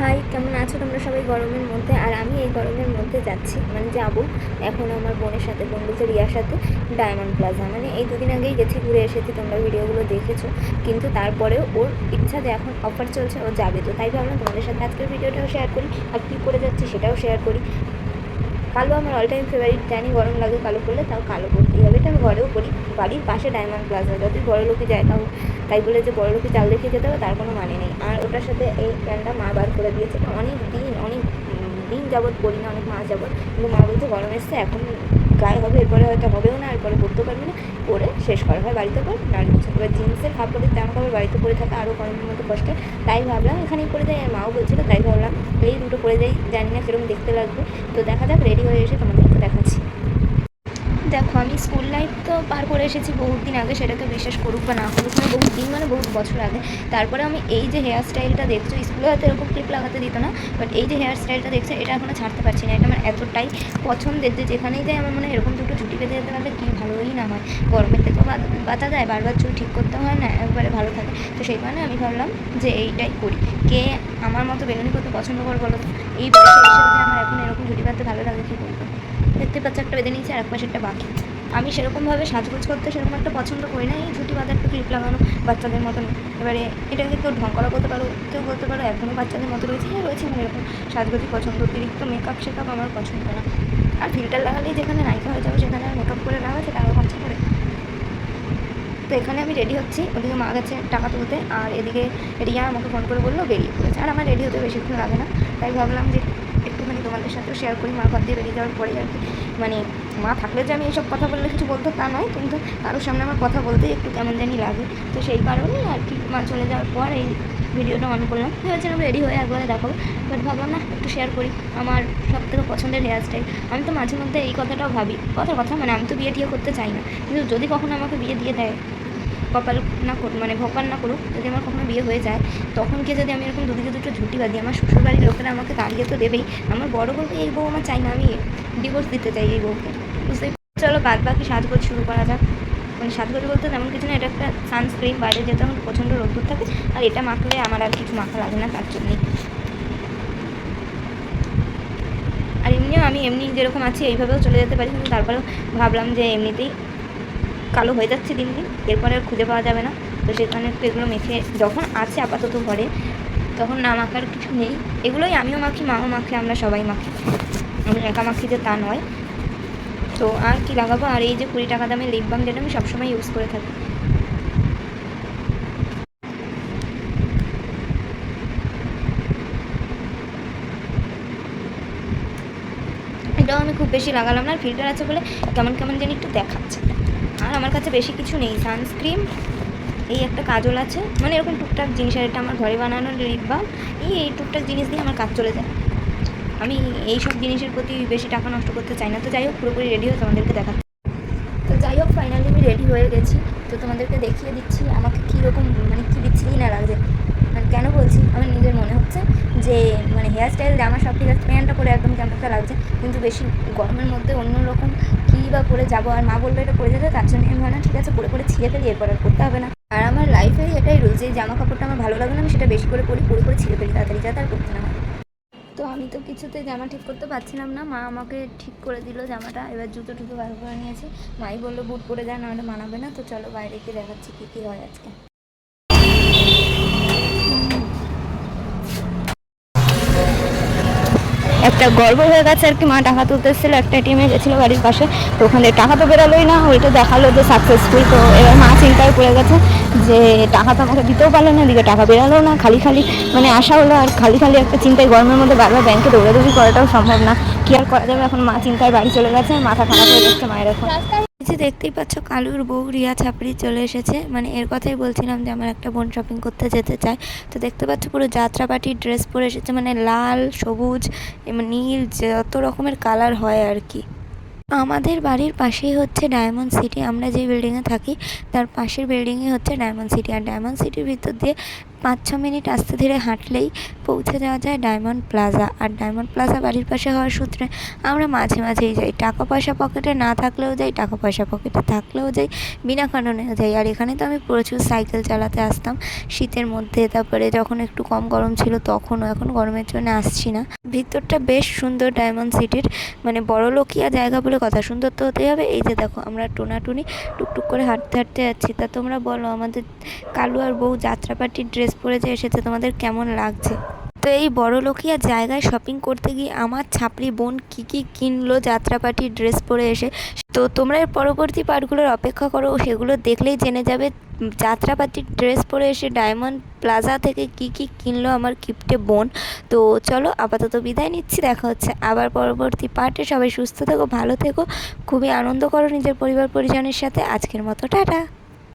High, কেমন আছো? তোমরা সবাই গরমের মধ্যে, আর আমি এই গরমের মধ্যে যাচ্ছি। মানে যাব এখন আমার বোনের সাথে বন্ধুদের রিয়ার সাথে, ডায়মন্ড প্লাজা। মানে এই দুদিন আগেই গেছি, ঘুরে এসেছি, তোমরা ভিডিওগুলো দেখেছ। কিন্তু তারপরেও ওর ইচ্ছা যে এখন অফার চলছে, ও যাবে। তো তাই ভাবলাম তোমাদের সাথে আজকের ভিডিওটাও শেয়ার করি, আর কী করে যাচ্ছি সেটাও শেয়ার করি। কালো আমার অল টাইম ফেভারিট জানি গরম লাগে কালো করলে, তাও কালো করতেই হবে। এটা আমি ঘরেও করি, বাড়ির পাশে ডায়মন্ড প্লাজা যতই বড় লোকে যায়, তাও তাই বলে যে বড় লোকে চাল দেখে যেতে হবে, তার কোনো মানে নেই। আর ওটার সাথে এই প্যান্টটা মা বার করে দিয়েছে। অনেক দিন অনেক দিন যাবৎ করি না, অনেক মাস যাবৎ। কিন্তু মা বলছে গরম এসছে, এখন গায়ে হবে, এরপরে হয়তো হবেও না, এরপরে পরতেও পারবি না। পরে শেষ করা হয় বাড়িতে পর নাড়ি হচ্ছে এবার জিন্সের কাপড়ের তেমন কাপড় বাড়িতে পরে থাকা আরও গরমের মতো কষ্ট। তাই ভাবলাম এখানেই পরে যাই, আর মাও বলছিল, তাই ভাবলাম এই দুটো পরে যাই, জানি না কীরকম দেখতে লাগবে। তো দেখা যাক রেডি হয়ে এসে তোমাদেরকে দেখাচ্ছি। দেখো, আমি স্কুল লাইফ তো পার করে এসেছি বহুত দিন আগে, সেটাকে বিশ্বাস করুক বা না করুক মানে বহুত দিন মানে বহুত বছর আগে। তারপরে আমি এই যে হেয়ার স্টাইলটা দেখছ স্কুলে হয়তো এরকম ক্লিপ লাগাতে দিত না বাট এই যে হেয়ার স্টাইলটা দেখছ, এটা এখনও ছাড়তে পারছি না, এটা আমার এতটাই পছন্দের যে যেখানেই যাই আমার মনে এরকম দুটো ছুটি পেতে যেতে পারলে কী ভালোই না হয়। গরমের থেকেও বা- বাঁচা যায় বারবার চুল ঠিক করতে হয় না, একবারে ভালো থাকে। তো সেই কারণে আমি ভাবলাম যে এইটাই করি। কে আমার মতো বেগুনি করতে পছন্দ করে বলো তো? এই বয়সে এসে আমার এখন এরকম ছুটি পাতে ভালো লাগে, কী করব দেখতে পাচ্ছ একটা বেঁধে নিয়েছি আর এক একটা বাকি। আমি সেরকমভাবে সাজগোজ করতে সেরকম একটা পছন্দ করি না, এই ঝুটি একটু ক্লিপ লাগানো বাচ্চাদের মতন। এবারে এটাকে কেউ ঢং করা করতে পারো, কেউ বলতে পারো এখনও বাচ্চাদের মতো রয়েছে হ্যাঁ রয়েছে আমার এরকম সাজগোজই পছন্দ। অতিরিক্ত মেকআপ শেকআপ আমার পছন্দ না। আর ফিল্টার লাগালেই যেখানে নায়িকা হয়ে যাবে, সেখানে মেকআপ করে লাগা সেটা আরও খরচা করে তো এখানে আমি রেডি হচ্ছি, ওদিকে মা গেছে টাকা তুলতে, আর এদিকে রিয়া আমাকে ফোন করে বলল বেরিয়ে পড়েছে। আর আমার রেডি হতে বেশিক্ষণ লাগে না, তাই ভাবলাম যে তোমাদের সাথেও শেয়ার করি, মা ঘর দিয়ে বেরিয়ে যাওয়ার পরে আর কি। মানে মা থাকলে যে আমি এইসব কথা বললে কিছু বলতো তা নয়, কিন্তু কারোর সামনে আমার কথা বলতেই একটু কেমন জানি লাগে। তো সেই কারণেই আর কি মা চলে যাওয়ার পর এই ভিডিওটা অন করলাম। ভেবেছিলাম রেডি হয়ে একবারে দেখাবো বাট ভাবলাম না, একটু শেয়ার করি। আমার সব থেকে পছন্দের হেয়ার স্টাইল আমি তো মাঝে মধ্যে এই কথাটাও ভাবি। কথার কথা মানে আমি তো বিয়ে টিয়ে করতে চাই না। কিন্তু যদি কখনো আমাকে বিয়ে দিয়ে দেয় কপাল না করুক মানে ভোপাল না করুক, যদি আমার কখনো বিয়ে হয়ে যায়, তখন কি যদি আমি এরকম দুদিকে দুটো ঝুঁটি বাঁধি, আমার শ্বশুরবাড়ির লোকেরা আমাকে দাঁড়িয়ে তো দেবেই। আমার বড় বলতে এই বউ আমার চাই না, আমি ডিভোর্স দিতে চাই এই বউকে। পারছ? চলো বাদ বাকি সাজগোজ শুরু করা যাক। মানে সাজগোজ বলতে তেমন কিছু না, এটা একটা সানস্ক্রিন বাইরে যেহেতু আমার প্রচণ্ড রোদ্দুর থাকে, আর এটা মাখলে আমার আর কিছু মাখা লাগে না, তার জন্যই। আর এমনিও আমি এমনি যেরকম আছি, এইভাবেও চলে যেতে পারি, কিন্তু তারপরেও ভাবলাম যে এমনিতেই কালো হয়ে যাচ্ছে দিন দিন, এরপরে খুঁজে পাওয়া যাবে না। তো সেখানে একটু এগুলো মেখে যখন আছে আপাতত ঘরে, তখন না মাখার কিছু নেই। এগুলোই আমিও মাখি, মাও মাখে, আমরা সবাই মাখি। আমি একা মাখি যে তা নয়। তো আর কি লাগাবো? আর এই যে কুড়ি টাকা দামের লিপ বাম যেটা আমি সবসময় ইউজ করে থাকি। এটাও আমি খুব বেশি লাগালাম না ফিল্টার আছে বলে কেমন কেমন জানি একটু দেখাচ্ছে। আর আমার কাছে বেশি কিছু নেই সানস্ক্রিন এই একটা কাজল আছে। মানে এরকম টুকটাক জিনিস, আর এটা আমার ঘরে বানানো লিপ বাম এই এই টুকটাক জিনিস দিয়ে আমার কাজ চলে যায়। আমি এই সব জিনিসের প্রতি বেশি টাকা নষ্ট করতে চাই না। তো যাই হোক, পুরোপুরি রেডি হয়ে তোমাদেরকে দেখাতে তো যাই হোক ফাইনালি আমি রেডি হয়ে গেছি। তো তোমাদেরকে দেখিয়ে দিচ্ছি আমাকে কীরকম মানে কী বিচ্ছিরি না লাগছে। মানে কেন বলছি? আমার নিজের মনে হচ্ছে। যে মানে হেয়ার স্টাইল জামা সব ঠিক আছে প্যান্টটা পরে একদম কেমন একটা লাগছে কিন্তু বেশি গরমের মধ্যে অন্য রকম কী বা পরে যাব আর মা বলল এটা পরে যেতে, তার জন্য আমি ভাবলাম, ঠিক আছে, পরে পরে ছিঁড়ে ফেলি, এরপর আর করতে হবে না। আর আমার লাইফেই এটাই রুল যে জামা কাপড়টা আমার ভালো লাগে না, আমি সেটা বেশি করে পরি, পরে করে ছিঁড়ে ফেলি, তাড়াতাড়ি যাতে আর করতে না হয়। তো আমি তো কিছুতে জামা ঠিক করতে পারছিলাম না, মা আমাকে ঠিক করে দিল জামাটা, এবার জুতো টুতো বার করে নিয়েছি। মাই বলল, বুট পরে যায় নাহলে মানাবে না। তো চলো বাইরে গিয়ে দেখাচ্ছি কী কী হয় আজকে। একটা গর্ব হয়ে গেছে আর কি, মা টাকা তুলতে এসেছিল একটা টিমে গেছিল বাড়ির পাশে, তো ওখানে টাকা তো বেরোলোই না ওইটা দেখাল যে সাকসেসফুল তো এবার মা চিন্তায় পড়ে গেছে যে টাকা তো আমাকে দিতেও পারল না, এদিকে টাকা বেরোলো না, খালি খালি মানে আশা হলো আর খালি খালি একটা চিন্তায় গরমের মধ্যে বারবার ব্যাংকে দৌড়াদৌড়ি করাটাও সম্ভব না, কি আর করা যাবে? এখন মা চিন্তায় বাড়ি চলে গেছে, মাথা খারাপ হয়ে যাচ্ছে মায়ের এখন। যে দেখতেই পাচ্ছ কালুর বউ রিয়া ছাপড়ি চলে এসেছে। মানে এর কথাই বলছিলাম যে আমার একটা বোন শপিং করতে যেতে চায়। তো দেখতে পাচ্ছ পুরো যাত্রাপাটির ড্রেস পরে এসেছে মানে লাল, সবুজ নীল যত রকমের কালার হয় আর কি। আমাদের বাড়ির পাশেই হচ্ছে ডায়মন্ড সিটি আমরা যে বিল্ডিংয়ে থাকি, তার পাশের বিল্ডিংয়ে হচ্ছে ডায়মন্ড সিটি আর ডায়মন্ড সিটির ভিতর দিয়ে পাঁচ ছ মিনিট আস্তে ধীরে হাঁটলেই পৌঁছে যাওয়া যায় ডায়মন্ড প্লাজা আর ডায়মন্ড প্লাজা বাড়ির পাশে হওয়ার সূত্রে আমরা মাঝে মাঝেই যাই। টাকা পয়সা পকেটে না থাকলেও যাই, টাকা পয়সা পকেটে থাকলেও যাই, বিনা কারণেও যাই। আর এখানে তো আমি প্রচুর সাইকেল চালাতে আসতাম। শীতের মধ্যে, তারপরে যখন একটু কম গরম ছিল, তখনও এখন গরমের জন্য আসছি না। ভিতরটা বেশ সুন্দর ডায়মন্ড সিটির মানে বড়লোকিয়া জায়গা বলে কথা, সুন্দর তো হতেই হবে। এই যে দেখো, আমরা টোনাটুনি টুকটুক করে হাঁটতে হাঁটতে যাচ্ছি। তা তোমরা বলো, আমাদের কালু আর বউ যাত্রাপাটির ড্রেস পরে যে এসেছে, তোমাদের কেমন লাগছে? তো এই বড় লোকিয়া জায়গায় শপিং করতে গিয়ে আমার ছাপড়ি বোন কি কি কিনলো যাত্রাপাটির ড্রেস পরে এসে? তো তোমরা এর পরবর্তী পার্টগুলোর অপেক্ষা করো, সেগুলো দেখলেই জেনে যাবে যাত্রাপাতির ড্রেস পরে এসে ডায়মন্ড প্লাজা থেকে কি কি কিনলো আমার কিপটে বোন। তো চলো আপাতত বিদায় নিচ্ছি, দেখা হচ্ছে আবার পরবর্তী পার্টে। সবাই সুস্থ থেকো, ভালো থেকো। খুবই আনন্দ করো নিজের পরিবার পরিজনের সাথে। আজকের মতো, টাটা।